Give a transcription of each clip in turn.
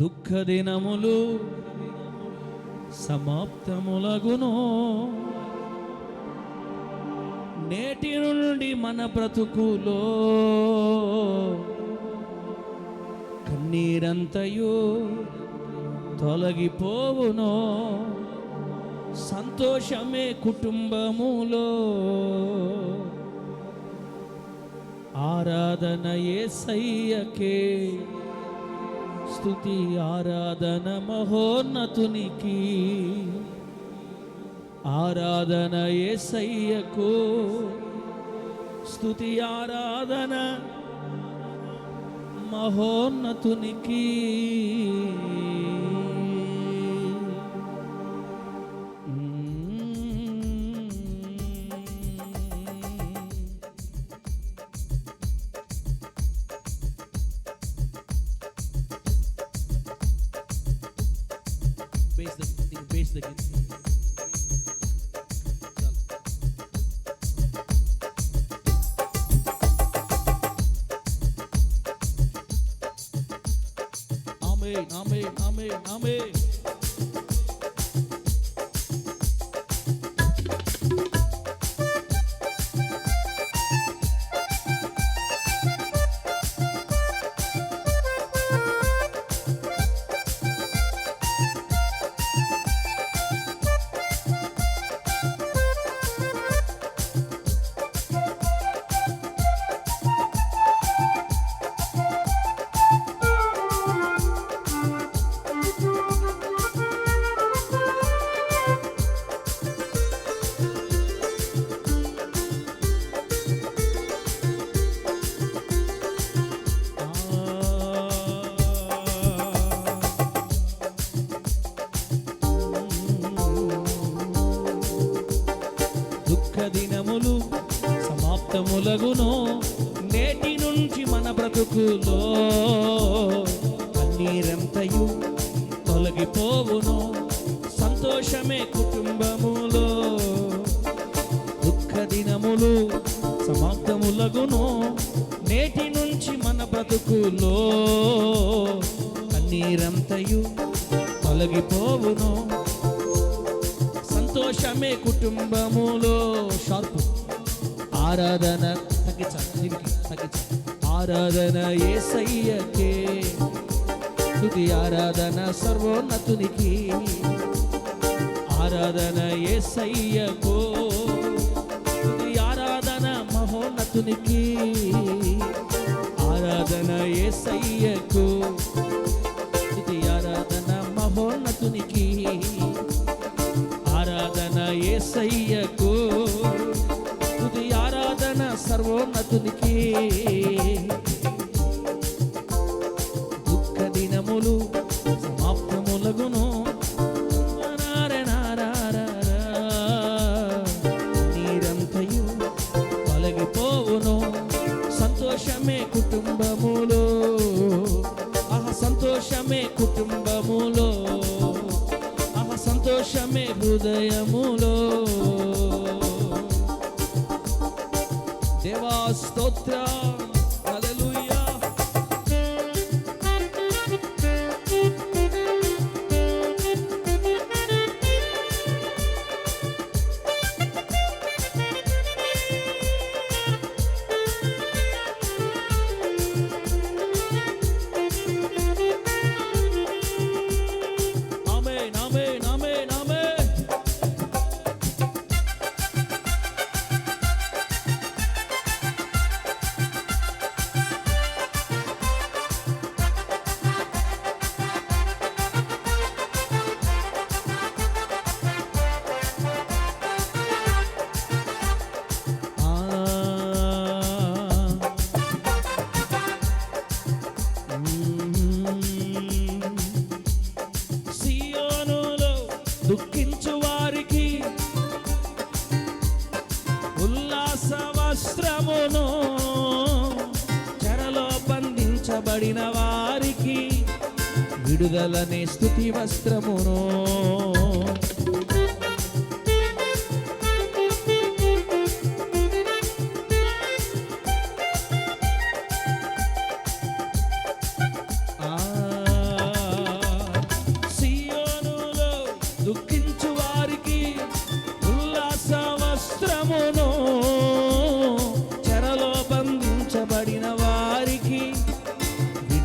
దుఃఖ దినములు సమాప్తములగును. నేటి నుండి మన బ్రతుకులో కన్నీరంతయు తొలగిపోవును. సంతోషమే కుటుంబములో ఆరాధన ఏసయ్యకే స్థుతి ఆరాధన మహోన్నతునికి. ఆరాధన ఏసయ్యకు స్థుతి ఆరాధన మహోన్నతునికి. பேஸ் நீங்கள் the dahi Amém, amém, amém, amém. సమాప్తములగును నేటి నుంచి మన బ్రతుకులో. కన్నీరంతయు తొలగిపోవును సంతోషమే కుటుంబములో. దుఃఖ దినములు సమాప్తములగును నేటి నుంచి మన బ్రతుకులో. కన్నీరంతయు తొలగిపోవును సంతోషమే కుటుంబములో. షార్పు. ఆరాధన తగ్గించాలి దీనికి తగ్గించాలి ఆరాధన ఏసయ్యకే తుది ఆరాధన సర్వోన్నతునికి. ఆరాధన ఏసయ్యకు తుది ఆరాధన మహోన్నతునికి. ఆరాధన ఏసయ్యకు సర్వోన్నతునికి దుఃఖ దేవా స్తోత్ర. విడుదలనే స్థుతి వస్త్రమును. దుఃఖించు వారికి ఉల్లాస వస్త్రమును.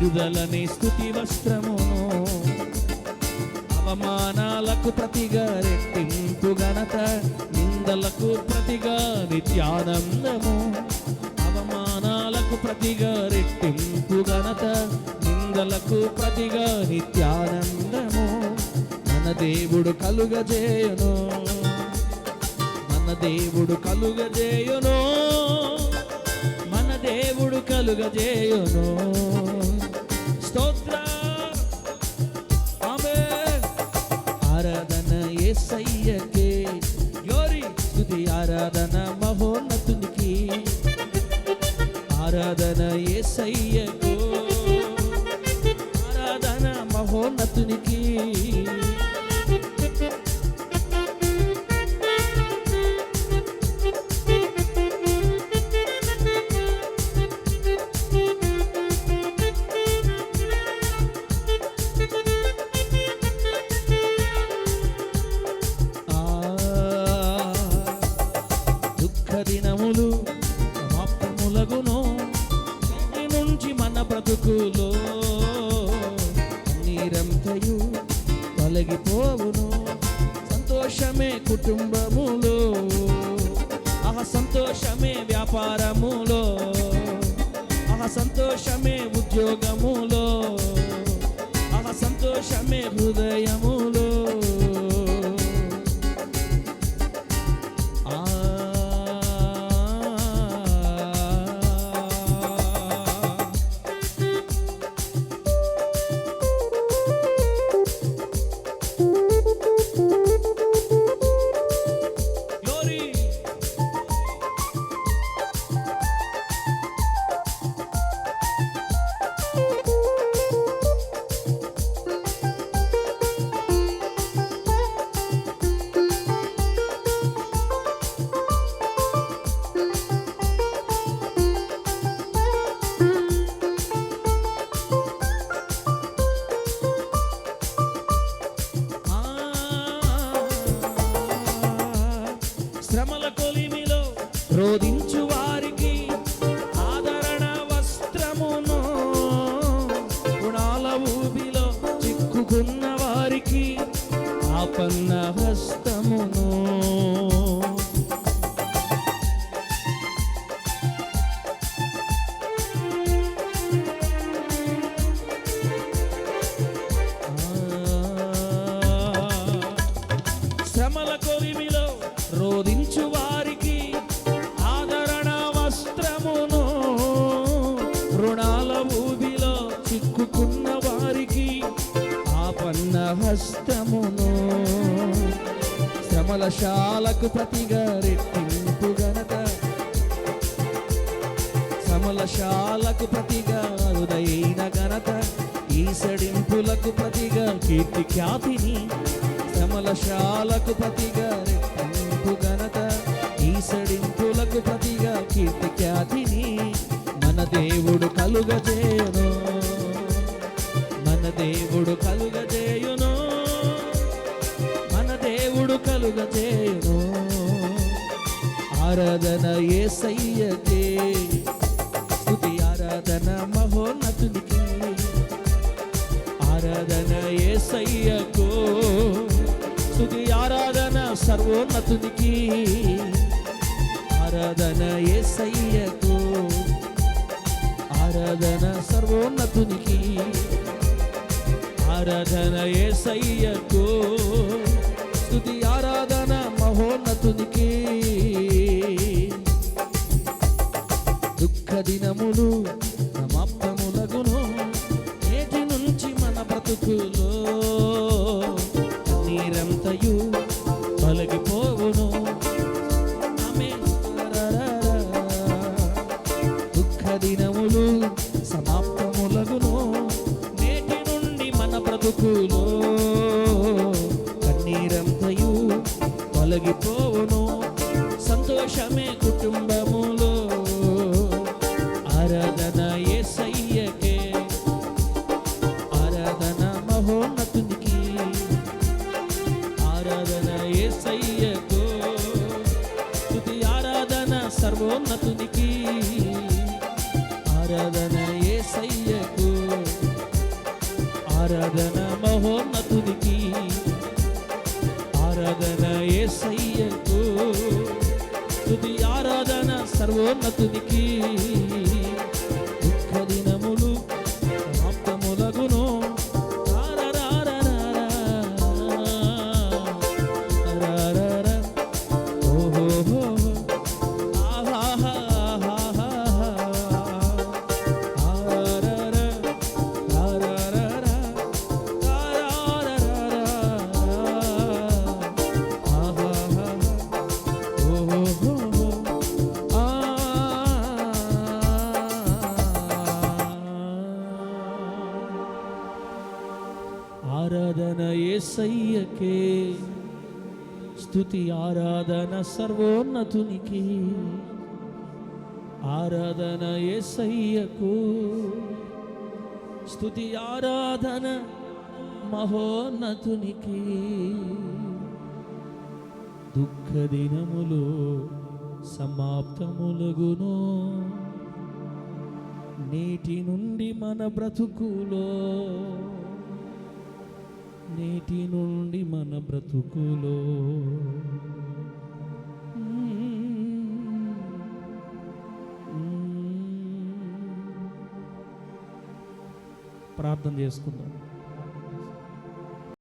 విడుదలని స్థుతి వస్త్రమును. అవమానాలకు ప్రతిగా రెట్టింపు ఘనత నిందలకు ప్రతిగా నిత్యానందము. అవమానాలకు ప్రతిగా రెట్టింపు ఘనత నిందలకు ప్రతిగా నిత్యానందము. మన దేవుడు కలుగజేయును. మన దేవుడు కలుగజేయును. మన దేవుడు కలుగజేయును. ఆరాధన యేసయ్యకే గ్లోరీ స్తుతి ఆరాధన మహోన్నతునికి. ఆరాధన యేసయ్యకు ఆరాధన మహోన్నతునికి. వ్యాపారములో ఆ సంతోషమే ఉద్యోగములో ఆహ సంతోషమే హృదయము. ఆపన్న హస్తమును. శ్రమల కొరిమిలో రోధించు వారికి శ్రమల శాలకు ప్రతిగా రెట్టింపు ఘనత సమలశాలకు ప్రతిగా అరుదైన ఘనత ఈసడింపులకు ప్రతిగా కీర్తి ఖ్యాతిని. సమలశాలకు ప్రతిగా రెట్టింపు ఘనత ఈసడింపులకు ప్రతిగా కీర్తి ఖ్యాతిని. మన దేవుడు కలుగజేయును. కలుగ చేయను ఆరాధన యేసయ్యకే స్థుతి ఆరాధన మహోన్నతునికి. ఆరాధన యేసయ్యకు స్థుతి ఆరాధన సర్వోన్నతునికి. ఆరాధన యేసయ్యకు ఆరాధన సర్వోన్నతునికి. ఆరాధన యేసయ్యకు స్థుతి ఆరాధన మహోన్నతునికి. దుఃఖ దినములు ఆరాధన యేసయ్యకు తుది ఆరాధన సర్వోన్నతునికి. నీకే స్థుతి ఆరాధన సర్వోన్నతునికి. ఆరాధన యేసయ్యకు స్థుతి ఆరాధన మహోన్నతునికి. దుఃఖ దినములు సమాప్తములగును. నేటి నుండి మన బ్రతుకులో నేటి నుండి మన బ్రతుకులో. ప్రార్థన చేసుకుందాం.